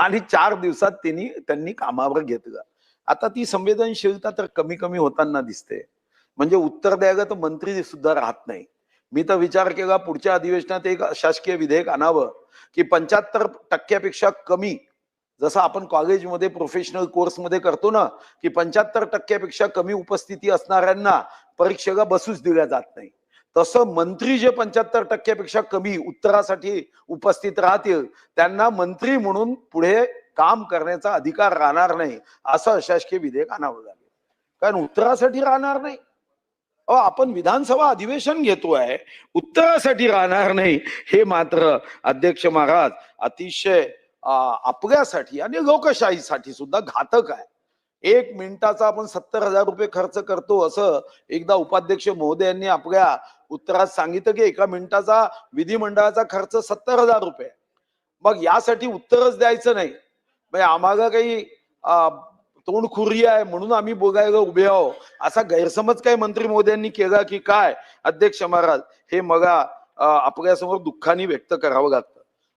आणि चार दिवसात त्यांनी त्यांनी कामावर घेतलं. आता ती संवेदनशीलता तर कमी कमी होताना दिसते. म्हणजे उत्तर द्यायला तर मंत्री सुद्धा राहत नाही. मी तर विचार केला पुढच्या अधिवेशनात एक शासकीय विधेयक आणावं की पंच्याहत्तर टक्क्यापेक्षा कमी जसं आपण कॉलेजमध्ये प्रोफेशनल कोर्समध्ये करतो ना की पंच्याहत्तर टक्क्यापेक्षा कमी उपस्थिती असणाऱ्यांना परीक्षेला बसूच दिल्या जात नाही. तसं मंत्री जे पंच्याहत्तर टक्क्यापेक्षा कमी उत्तरासाठी उपस्थित राहतील त्यांना मंत्री म्हणून पुढे काम करण्याचा अधिकार राहणार नाही असं अशासकीय विधेयक आणावं लागेल कारण उत्तरासाठी राहणार नाही. आपण विधानसभा अधिवेशन घेतोय उत्तरासाठी राहणार नाही हे मात्र अध्यक्ष महाराज अतिशय आपल्यासाठी आणि लोकशाहीसाठी सुद्धा घातक आहे. एक मिनिटाचा आपण सत्तर हजार रुपये खर्च करतो असं एकदा उपाध्यक्ष महोदयांनी आपल्या उत्तरात सांगितलं की एका मिनिटाचा विधिमंडळाचा खर्च सत्तर हजार रुपये. मग यासाठी उत्तरच द्यायचं नाही. म्हणजे आम्हाला काही तोंडखुरी आहे म्हणून आम्ही बोलायला उभे आहो असा गैरसमज काही मंत्री मोदयांनी केला की काय? अध्यक्ष महाराज हे मग आपल्यासमोर दुःखाने व्यक्त करावं लागतं.